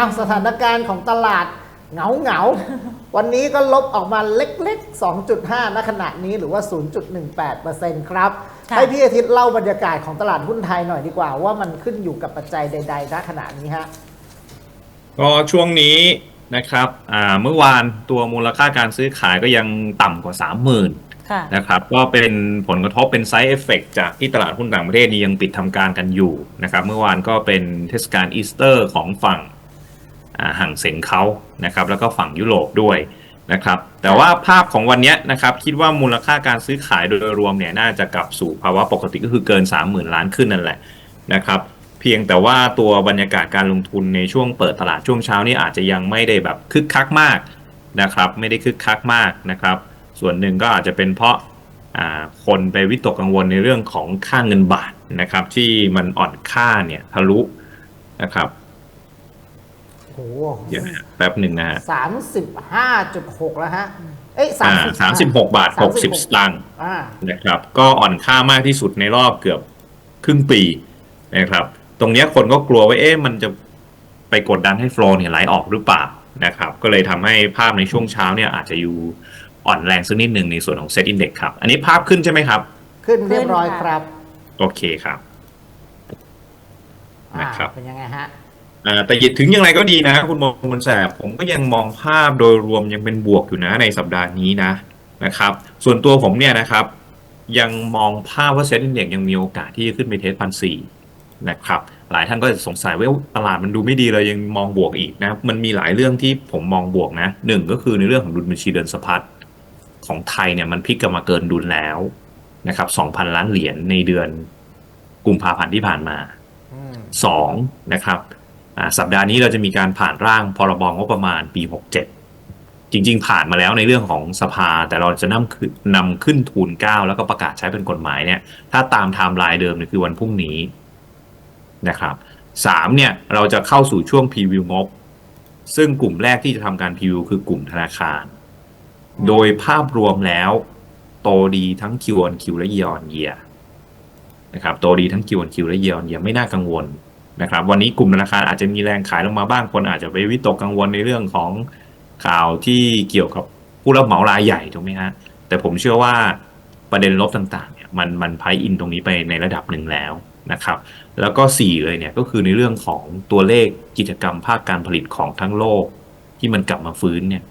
อ้าวสถานการณ์ของตลาดเหงาเหงาๆวันนี้ก็ลบออกมาเล็กๆ 2.5 ณ ขณะนี้หรือว่า 0.18%ครับค่ะให้พี่อาทิตย์เล่าบรรยากาศของตลาดหุ้นไทยหน่อยดีกว่า ว่ามันขึ้นอยู่กับปัจจัยใดๆ ณ ขณะนี้ฮะ ก็ช่วงนี้นะครับอ่าเมื่อวานตัวมูลค่าการซื้อขายก็ยังต่ำกว่า 30,000ค่ะนะครับก็เป็นผลกระทบเป็นไซ d ์เอฟเฟกจากที่ตลาดหุ้นต่างประเทศนี้ยังปิดทำการกันอยู่นะครับเมื่อวานก็เป็นเทศกาลอีสเตอร์ของฝั่งอ่า ห่างเสงเขานะครับแล้วก็ฝั่งยุโรปด้วยนะครับแต่ว่าภาพของวันเนี้ยนะครับคิดว่ามูลค่าการซื้อขายโดยรวมเนี่ยน่าจะกลับสู่ภาวะปกติก็คือเกิน 30,000 ล้านขึ้นนั่นแหละนะครับเพียงแต่ว่าตัวบรรยากาศการลงทุนในช่วงเปิดตลาดช่วงเช้านี่อาจจะยังไม่ได้แบบคึกคักมากนะครับไม่ได้คึกคักมากนะครับส่วนหนึ่งก็อาจจะเป็นเพราะอ่าคนไปวิตกกังวลในเรื่องของค่าเงินบาทนะครับที่มันอ่อนค่าเนี่ยทะลุนะครับโอ้ เดี๋ยวนะฮะแป๊บหนึ่งนะฮะสามสิบห้าจุดหกแล้วฮะ เอ้ยอ่าสามสิบหกบาทหกสิบส36ตางค์อ่านะครับ ก็อ่อนค่ามากที่สุดในรอบเกือบครึ่งปีนะครับ ตรงเนี้ยคนก็กลัวว่าเอ๊ะมันจะไปกดดันให้โฟลเนี่ยไหลออกหรือเปล่านะครับ ก็เลยทำให้ภาพในช่วงเช้าเนี่ยอาจจะอยู่อ่อนแรงสักนิดหนึ่งในส่วนของเซ็ตอินเด็กครับ อันนี้ภาพขึ้นใช่ไหมครับ ขึ้นเรียบร้อยขึ้นค่ะครับ โอเคครับอ่านะครับเป็นยังไงฮะอ่า แต่ถึงอย่างไรก็ดีนะ คุณมงคลแสบผมก็ยังมองภาพโดยรวมยังเป็นบวกอยู่นะในสัปดาห์นี้นะนะครับ ส่วนตัวผมเนี่ยนะครับ ยังมองภาพว่าเซ็นดิเด็กยังมีโอกาสที่จะขึ้นไปเทสพันสี่นะครับ หลายท่านก็จะสงสัยว่าตลาดมันดูไม่ดีเลยยังมองบวกอีกนะ มันมีหลายเรื่องที่ผมมองบวกนะหนึ่งก็คือในเรื่องของดุลบัญชีเดินสะพัดของไทยเนี่ยมันพลิกกลับมาเกินดุลแล้วนะครับ2,000ล้านเหรียญในเดือนกุมภาพันธ์ที่ผ่านมาอืมสองนะครับอ่า สัปดาห์นี้เราจะมีการผ่านร่างพรบงบประมาณปี 67 จริง ๆ ผ่านมาแล้วในเรื่องของสภา แต่เราจะนำขึ้นนำขึ้นทูลเก้าแล้วก็ประกาศใช้เป็นกฎหมายเนี่ย ถ้าตามไทม์ไลน์เดิมเนี่ยคือวันพรุ่งนี้นะครับสามเนี่ยเราจะเข้าสู่ช่วงพรีวิวงบ ซึ่งกลุ่มแรกที่จะทำการพรีวิวคือกลุ่มธนาคาร โดยภาพรวมแล้ว โตดีทั้ง Q on Q และ Year on Year นะครับโตดีทั้ง Q on Q และ Year on Year ไม่น่ากังวล นะครับวันนี้กลุ่มธนาคารอาจจะมีแรงขายลงมาบ้างคนอาจจะไปวิตกกังวลในเรื่องของข่าวที่เกี่ยวกับผู้รับเหมารายใหญ่ถูกไหมฮะแต่ผมเชื่อว่าประเด็นลบต่างๆเนี่ยมันมันไพอินตรงนี้ไปในระดับหนึ่งแล้วนะครับ แล้วก็สี่เลยเนี่ยก็คือในเรื่องของตัวเลขกิจกรรมภาคการผลิตของทั้งโลกที่มันกลับมาฟื้นเนี่ย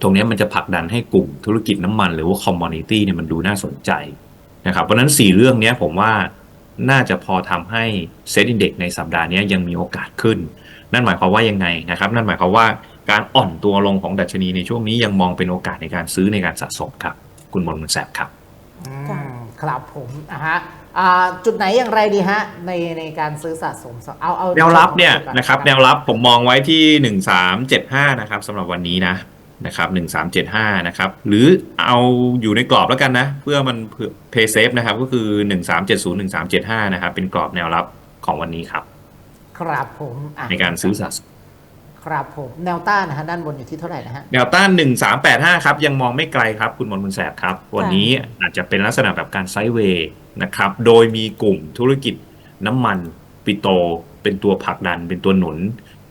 ตรงนี้มันจะผลักดันให้กลุ่มธุรกิจน้ำมันหรือว่าคอมมอนิตี้เนี่ยมันดูน่าสนใจนะครับเพราะนั้น 4 เรื่องนี้ผมว่า น่าจะพอทำให้เซ็ตอินเด็กในสัปดาห์เนี้ยยังมีโอกาสขึ้น นั่นหมายความว่ายังไงนะครับ นั่นหมายความว่าการอ่อนตัวลงของดัชนีในช่วงนี้ยังมองเป็นโอกาสในการซื้อในการสะสมครับ คุณมนต์มนต์แสบครับอืค่ะมครับผมอะฮะอ่าจุดไหนอย่างไรดีฮะ ในในการซื้อสะสมเอาเอาแนวรับเนี่ยจุดก่อนะครับแนวรับผมมองไว้ที่หนึ่งสามเจ็ดห้านะครับสำหรับวันนี้นะ นะครับหนึ่งสามเจ็ดห้านะครับหรือเอาอยู่ในกรอบแล้วกันนะ เพื่อมันเพย์เซฟนะครับก็คือหนึ่งสามเจ็ดศูนย์หนึ่งสามเจ็ดห้านะครับเป็นกรอบแนวรับของวันนี้ครับ ครับผมอะในการซื้อสะสมครับผมแนวต้านนะฮะด้านบนอยู่ที่เท่าไหร่นะฮะแนวต้านหนึ่งสามแปดห้าครับยังมองไม่ไกลครับ คุณมนต์มนต์แสบครับ วันนี้อาจจะเป็นลักษณะแบบการไซด์เวย์นะครับโดยมีกลุ่มธุรกิจน้ำมันปิโตรเป็นตัวผลักดันเป็นตัวหนุน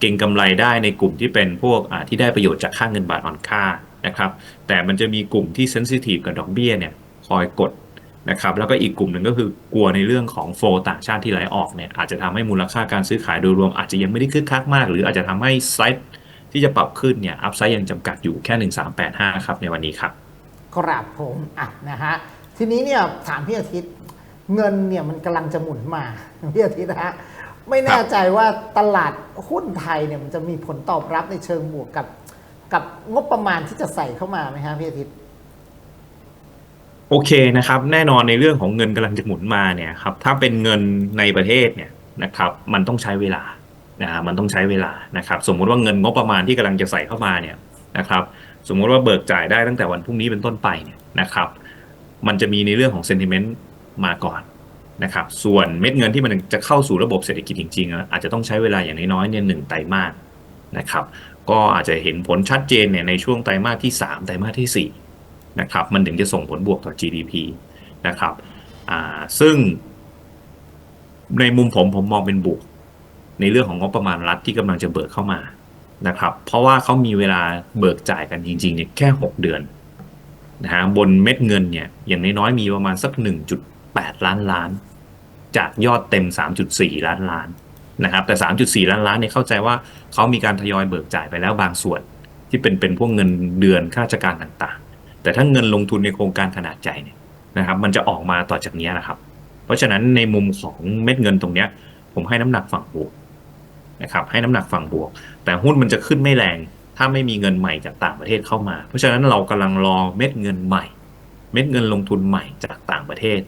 เก่งกำไรได้ในกลุ่มที่เป็นพวกที่ได้ประโยชน์จากค่าเงินบาทอ่อนค่านะครับ แต่มันจะมีกลุ่มที่เซนซิทีฟกับดอกเบี้ยเนี่ยคอยกดนะครับแล้วก็อีกกลุ่มหนึ่งก็คือกลัวในเรื่องของโฟต่างชาติที่ไหลออกเนี่ยอาจจะทำให้มูลค่าการซื้อขายโดยรวมอาจจะยังไม่ได้คึกคักมาก หรืออาจจะทำให้ไซด์ที่จะปรับขึ้นเนี่ยอัพไซด์ยังจำกัดอยู่แค่ 1385 ครับในวันนี้ครับครับผมอะนะฮะทีนี้เนี่ยถามพี่อาทิตย์เงินเนี่ยมันกำลังจะหมุนมาพี่อาทิตย์นะฮะ ไม่แน่ใจว่าตลาดหุ้นไทยเนี่ยมันจะมีผลตอบรับในเชิงบวกกับ กับงบประมาณที่จะใส่เข้ามาไหมฮะพี่อาทิตย์โอเคนะครับ แน่นอนในเรื่องของเงินกำลังจะหมุนมาเนี่ยครับถ้าเป็นเงินในประเทศเนี่ยนะครับ มันต้องใช้เวลานะมันต้องใช้เวลานะครับ สมมุติว่าเงินงบประมาณที่กำลังจะใส่เข้ามาเนี่ยนะครับ สมมุติว่าเบิกจ่ายได้ตั้งแต่วันพรุ่งนี้เป็นต้นไปเนี่ยนะครับ มันจะมีในเรื่องของเซนติเมนต์มาก่อน นะครับส่วนเม็ดเงินที่มันจะเข้าสู่ระบบเศรษฐกิจจริงๆอะอาจจะต้องใช้เวลาอย่างน้อยๆเนี่ยหนึ่งไตรมาสนะครับก็อาจจะเห็นผลชัดเจนเนี่ยในช่วงไตรมาสที่สามไตรมาสที่สี่นะครับมันถึงจะส่งผลบวกต่อ GDP นะครับซึ่งในมุมผมผมมองเป็นบวก ในเรื่องของงบประมาณรัฐที่กำลังจะเบิกเข้ามานะครับเพราะว่าเขามีเวลาเบิกจ่ายกันจริงๆเนี่ยแค่ 6 เดือนนะฮะบนเม็ดเงินเนี่ยอย่างน้อยๆมีประมาณสัก 8 ล้านล้าน จากยอดเต็ม 3.4 ล้านล้านนะครับแต่ 3.4 ล้านล้านเนี่ยเข้าใจว่าเขามีการทยอยเบิกจ่ายไปแล้วบางส่วน ที่เป็นเป็นพวกเงินเดือนข้าราชการต่างๆ แต่ถ้าเงินลงทุนในโครงการขนาดใหญ่เนี่ยนะครับ มันจะออกมาต่อจากนี้นะครับ เพราะฉะนั้นในมุมของเม็ดเงินตรงเนี้ย ผมให้น้ำหนักฝั่งบวกนะครับให้น้ำหนักฝั่งบวก แต่หุ้นมันจะขึ้นไม่แรง ถ้าไม่มีเงินใหม่จากต่างประเทศเข้ามา เพราะฉะนั้นเรากำลังรอเม็ดเงินใหม่ เม็ดเงินลงทุนใหม่จากต่างประเทศ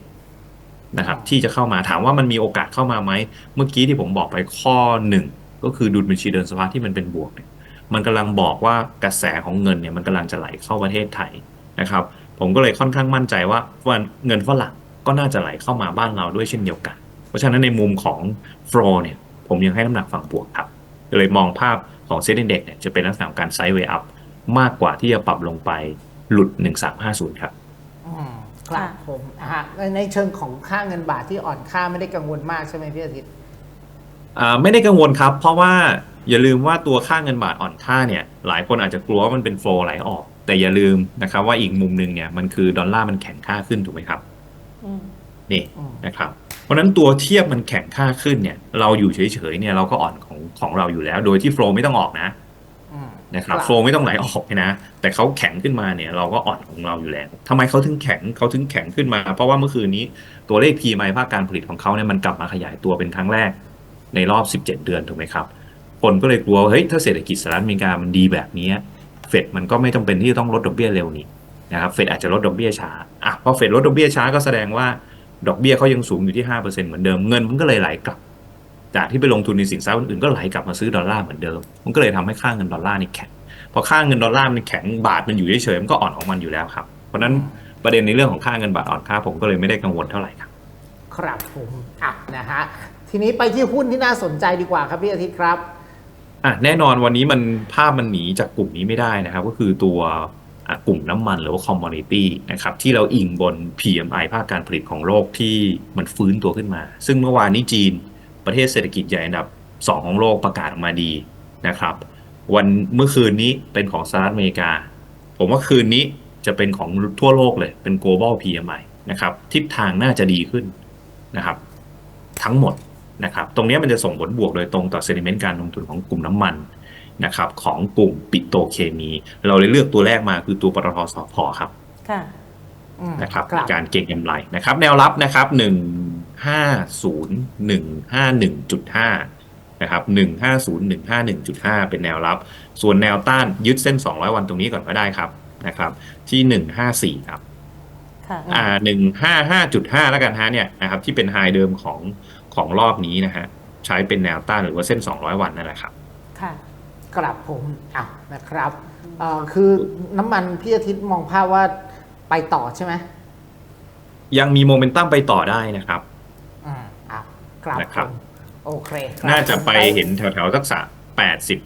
นะครับที่จะเข้ามาถามว่ามันมีโอกาสเข้ามาไหมเมื่อกี้ที่ผมบอกไปข้อหนึ่งก็คือดุลบัญชีเดินสภาที่มันเป็นบวกเนี่ยมันกำลังบอกว่ากระแสของเงินเนี่ยมันกำลังจะไหลเข้าประเทศไทยนะครับ ผมก็เลยค่อนข้างมั่นใจว่าว่าเงินฝรั่งก็น่าจะไหลเข้ามาบ้านเราด้วยเช่นเดียวกัน เพราะฉะนั้นในมุมของฟลเนี่ยผมยังให้น้ำหนักฝั่งบวกครับเลยมองภาพของเซ็นดีเด็กเนี่ยจะเป็นลักษณะการไซด์เวย์อัพมากกว่าที่จะปรับลงไปหลุด 1350 ครับอืม ครับค่ะผมอะฮะในในเชิงของค่าเงินบาทที่อ่อนค่าไม่ได้กังวลมากใช่ไหมพี่อาทิตย์อ่าไม่ได้กังวลครับ เพราะว่าอย่าลืมว่าตัวค่าเงินบาทอ่อนค่าเนี่ย หลายคนอาจจะกลัวว่ามันเป็นโฟลไหลออก แต่อย่าลืมนะครับว่าอีกมุมหนึ่งเนี่ยมันคือดอลลาร์มันแข็งค่าขึ้นถูกไหมครับอืมนี่อืมนะครับ เพราะฉะนั้นตัวเทียบมันแข็งค่าขึ้นเนี่ย เราอยู่เฉยๆเนี่ยเราก็อ่อนของของเราอยู่แล้ว โดยที่โฟลไม่ต้องออกนะอืม นะครับโฟลไม่ต้องไหลออกนะ แต่เขาแข็งขึ้นมาเนี่ยเราก็อ่อนของเราอยู่แล้วทำไมเขาถึงแข็งเขาถึงแข็งขึ้นมา เพราะว่าเมื่อคืนนี้ตัวเลข PMI ภาคการผลิตของเขาเนี่ยมันกลับมาขยายตัวเป็นครั้งแรกในรอบ 17 เดือนถูกไหมครับ คนก็เลยกลัวว่าเฮ้ยถ้าเศรษฐกิจสหรัฐอเมริกามันดีแบบนี้เฟดมันก็ไม่จำเป็นที่จะต้องลดดอกเบี้ยเร็วนี้นะครับเฟดอาจจะลดดอกเบี้ยช้าอะพอเฟดลดดอกเบี้ยช้าก็แสดงว่าดอกเบี้ยเขายังสูงอยู่ที่5%เหมือนเดิมเงินมันก็เลยไหลกลับ จากที่ไปลงทุนในสินทรัพย์อื่นๆก็ไหลกลับมาซื้อดอลลาร์เหมือนเดิม มันก็เลยทำให้ค่าเงินดอลลาร์นี่แข็ง พอค่าเงินดอลลาร์มันแข็งบาทมันอยู่เฉยๆมันก็อ่อนของมันอยู่แล้วครับ เพราะฉะนั้นประเด็นในเรื่องของค่าเงินบาทอ่อนค่าผมก็เลยไม่ได้กังวลเท่าไหร่ครับ ครับผมอะนะฮะทีนี้ไปที่หุ้นที่น่าสนใจดีกว่าครับพี่อาทิตย์ครับอะแน่นอนวันนี้มันภาพมันหนีจากกลุ่มนี้ไม่ได้นะครับ ก็คือตัวอะกลุ่มน้ำมันหรือว่าคอมม o นิตี้นะครับที่เราอิงบน PMI ภาคการผลิตของโลกที่มันฟื้นตัวขึ้นมา ซึ่งเมื่อวานนี้จีน ประเทศเศรษฐกิจใหญ่อันดับ 2 ของโลกประกาศออกมาดีนะครับ วันเมื่อคืนนี้เป็นของสหรัฐอเมริกา ผมว่าคืนนี้จะเป็นของทั่วโลกเลยเป็น global PMI นะครับทิศทางน่าจะดีขึ้นนะครับ ทั้งหมดนะครับตรงนี้มันจะส่งผลบวกโดยตรงต่อเซนิเมนต์การลงทุนของกลุ่มน้ำมันนะครับของกลุ่มปิโตรเคมี เราเลยเลือกตัวแรกมาคือตัวปตทสพครับ ค่ะอืมนะครับครับการเก็งกำไรนะครับ แนวรับนะครับหนึ่ง ห้าศูนย์หนึ่งห้าหนึ่งจุดห้านะครับหนึ่งห้าศูนย์หนึ่งห้าหนึ่งจุดห้าเป็นแนวรับ ส่วนแนวต้านยึดเส้นสองร้อยวันตรงนี้ก่อนก็ได้ครับนะครับ ที่หนึ่งห้าสี่ครับค่ะอ่าหนึ่งห้าห้าจุดห้าแล้วกันฮะเนี่ยนะครับที่เป็นไฮเดิมของของรอบนี้นะฮะใช้เป็นแนวต้านหรือว่าเส้น 200 วันนั่นแหละครับ ค่ะกลับผมอะนะครับเอ่อคือน้ำมันพี่อาทิตย์มองภาพว่าไปต่อใช่ไหมยังมีโมเมนตัมไปต่อได้นะครับอืมอะกลับ นะครับผมโอเคครับน่าจะไปเห็นแถวๆสักสะแปดสิบ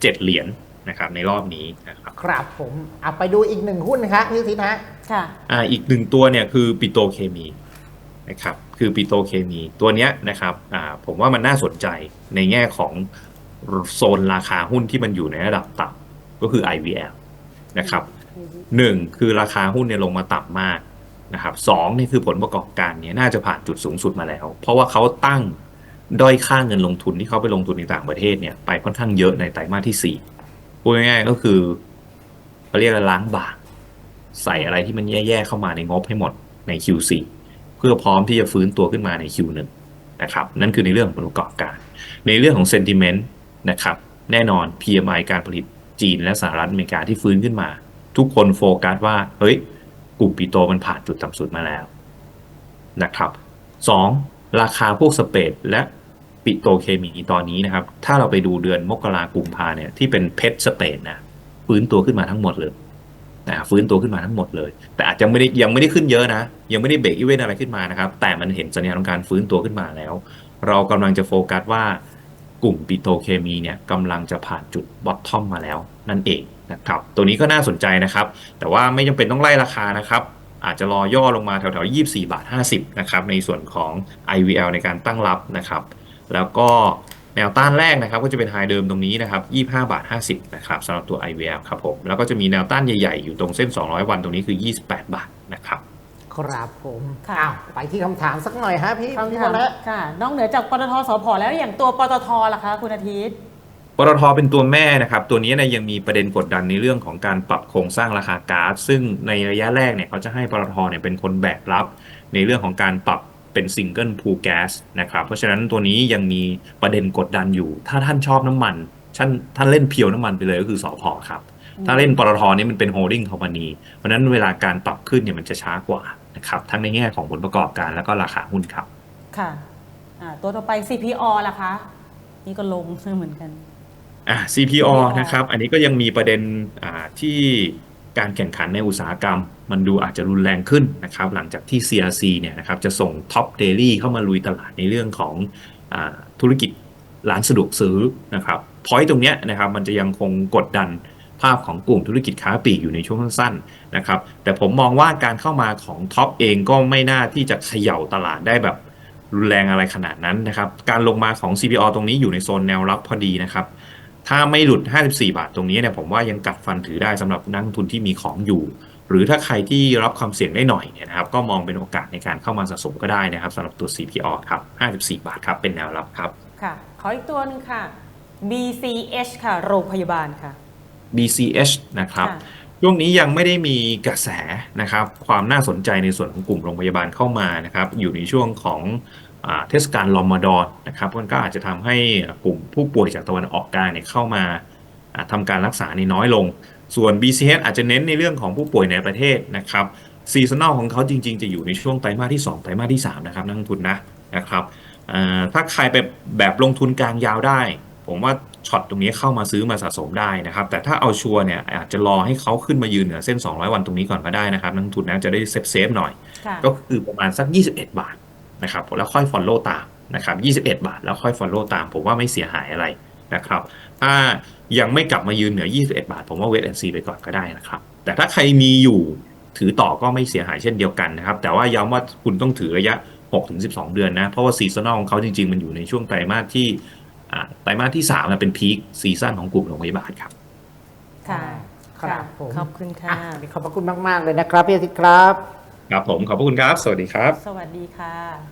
เจ็ดเหรียญนะครับในรอบนี้นะครับครับผมอะไปดูอีกหนึ่งหุ้นนะครับพี่อาทิตย์ฮะค่ะอ่าอีกหนึ่งตัวเนี่ยคือปิโตรเคมีนะครับคือปิโตรเคมีตัวเนี้ยนะครับอ่าผมว่ามันน่าสนใจในแง่ของโซนราคาหุ้นที่มันอยู่ในระดับต่ำก็คือ IVL นะครับหนึ่งคือราคาหุ้นเนี่ยลงมาต่ำมาก นะครับสองนี่คือผลประกอบการเนี่ยน่าจะผ่านจุดสูงสุดมาแล้ว เพราะว่าเขาตั้งด้อยค่าเงินลงทุนที่เขาไปลงทุนในต่างประเทศเนี่ยไปค่อนข้างเยอะในไตรมาสที่สี่พูดง่ายๆก็คือเขาเรียกล้างบางใส่อะไรที่มันแย่ๆเข้ามาในงบให้หมดใน Q4 เพื่อพร้อมที่จะฟื้นตัวขึ้นมาใน Q1 นะครับนั่นคือในเรื่องของผลประกอบการ ในเรื่องของ sentiment นะครับแน่นอน PMI การผลิตจีนและสหรัฐอเมริกาที่ฟื้นขึ้นมา ทุกคนโฟกัสว่าเฮ้ย กลุ่มปิโตมันผ่านจุดต่ำสุดมาแล้วนะครับสองราคาพวกสเปดและปิโตเคมีตอนนี้นะครับ ถ้าเราไปดูเดือนมกรากุมภาเนี่ยที่เป็นเพชรสเปดนะฟื้นตัวขึ้นมาทั้งหมดเลยนะฟื้นตัวขึ้นมาทั้งหมดเลย แต่อาจจะไม่ได้ยังไม่ได้ขึ้นเยอะนะ ยังไม่ได้เบรกอีเวนอะไรขึ้นมานะครับ แต่มันเห็นสัญญาณของการฟื้นตัวขึ้นมาแล้ว เรากำลังจะโฟกัสว่ากลุ่มปิโตเคมีเนี่ยกำลังจะผ่านจุดบอททอมมาแล้ว นั่นเอง นะครับตัวนี้ก็น่าสนใจนะครับ แต่ว่าไม่จำเป็นต้องไล่ราคานะครับ อาจจะรอย่อลงมาแถวๆ 24 บาท 50 นะครับ ในส่วนของ IVL ในการตั้งรับนะครับ แล้วก็แนวต้านแรกนะครับ ก็จะเป็นไฮเดิมตรงนี้นะครับ 25 บาท 50 นะครับสำหรับตัว IVL ครับผม แล้วก็จะมีแนวต้านใหญ่ๆ อยู่ตรงเส้น 200 วันตรงนี้คือ 28 บาทนะครับครับผมค่ะอ้าวไปที่คำถามสักหน่อยฮะพี่คำพี่ถามมาแล้วค่ะ นอกเหนือจากปตทสพแล้วอย่างตัวปตทล่ะคะ คุณอาทิตย์ ปตทเป็นตัวแม่นะครับ ตัวนี้เนี่ยยังมีประเด็นกดดันในเรื่องของการปรับโครงสร้างราคาก๊าซซึ่งในระยะแรกเนี่ยเขาจะให้ปตทเนี่ยเป็นคนแบกรับ ในเรื่องของการปรับเป็นซิงเกิลพูลแก๊สนะครับ เพราะฉะนั้นตัวนี้ยังมีประเด็นกดดันอยู่ ถ้าท่านชอบน้ำมันท่านท่านเล่นเพียวน้ำมันไปเลยก็คือสอพอครับ ถ้าเล่นปตทนี่มันเป็นโฮลดิ้งคอมพานีเพราะนั้นเวลาการปรับขึ้นเนี่ยมันจะช้ากว่านะครับทั้งในแง่ของผลประกอบการแล้วก็ราคาหุ้นครับ ค่ะตัวต่อไป CPO ล่ะคะ นี่ก็ลงเหมือนกัน อะ CPO นะครับ อันนี้ก็ยังมีประเด็นอ่าที่การแข่งขันในอุตสาหกรรม มันดูอาจจะรุนแรงขึ้นนะครับ หลังจากที่ CRC เนี่ยนะครับจะส่งท็อปเดลี่เข้ามาลุยตลาดในเรื่องของอธุรกิจร้านสะดวกซื้อนะครับพอยต์ตรงเนี้ยนะครับมันจะยังคงกดดันภาพของกลุ่มธุรกิจค้าปลีกอยู่ในช่วงสั้นๆนะครับ แต่ผมมองว่าการเข้ามาของท็อปเองก็ไม่น่าที่จะเขย่าตลาดได้แบบรุนแรงอะไรขนาดนั้นนะครับ การลงมาของ CPO ตรงนี้อยู่ในโซนแนวรับพอดีนะครับ ถ้าไม่หลุด 54 บาทตรงนี้เนี่ยผมว่ายังกัดฟันถือได้สำหรับนักลงทุนที่มีของอยู่ หรือถ้าใครที่รับความเสี่ยงได้หน่อยเนี่ยนะครับก็มองเป็นโอกาสในการเข้ามาสะสมก็ได้นะครับสำหรับตัว CPO ครับ 54 บาทครับเป็นแนวรับครับค่ะขออีกตัวหนึงค่ะ BCH ค่ะ โรงพยาบาลค่ะ BCH นะครับค่ะช่วงนี้ยังไม่ได้มีกระแสนะครับความน่าสนใจในส่วนของกลุ่มโรงพยาบาลเข้ามานะครับอยู่ในช่วงของอ่า เทศกาลรอมฎอนนะครับมันก็อาจจะทำให้กลุ่มผู้ป่วยจากตะวันออกกลางเนี่ยเข้ามาอ่าทำการรักษาในน้อยลง ส่วน BCH อาจจะเน้นในเรื่องของผู้ป่วยในประเทศนะครับซีซันอลของเขาจริง ๆ จะอยู่ในช่วงไตรมาสที่ 2 ไตรมาสที่ 3 นะครับนักลงทุนนะนะครับอ่าถ้าใครไปแบบลงทุนกลางยาวได้ ผมว่าช็อตตรงนี้เข้ามาซื้อมาสะสมได้นะครับ แต่ถ้าเอาชัวร์เนี่ยอาจจะรอให้เขาขึ้นมายืนเหนือเส้น 200 วันตรงนี้ก่อนก็ได้นะครับนักลงทุนนะจะได้เซฟเซฟๆหน่อยค่ะก็คือประมาณสัก 21 บาท นะครับแล้วค่อย follow ตามนะครับ21 บาท แล้วค่อย follow ตาม ผมว่าไม่เสียหายอะไรนะครับถ้ายังไม่กลับมายืนเหนือ 21 บาท ผมว่า wait and see ไปก่อนก็ได้นะครับ แต่ถ้าใครมีอยู่ถือต่อก็ไม่เสียหายเช่นเดียวกันนะครับ แต่ว่าย้ำว่าคุณต้องถือระยะ 6-12 เดือนนะ เพราะว่าซีซันอลของเขาจริง ๆ มันอยู่ในช่วงไตรมาสที่อ่าไตรมาสที่3นะเป็นพีคซีซั่นของกลุ่มโรงพยาบาลครับ ค่ะ ครับผมขอบคุณค่ะอะวันนี้ขอบพระคุณมาก ๆ เลยนะครับพี่อาทิตย์ครับ ครับผมขอบพระคุณครับ สวัสดีครับ สวัสดีค่ะ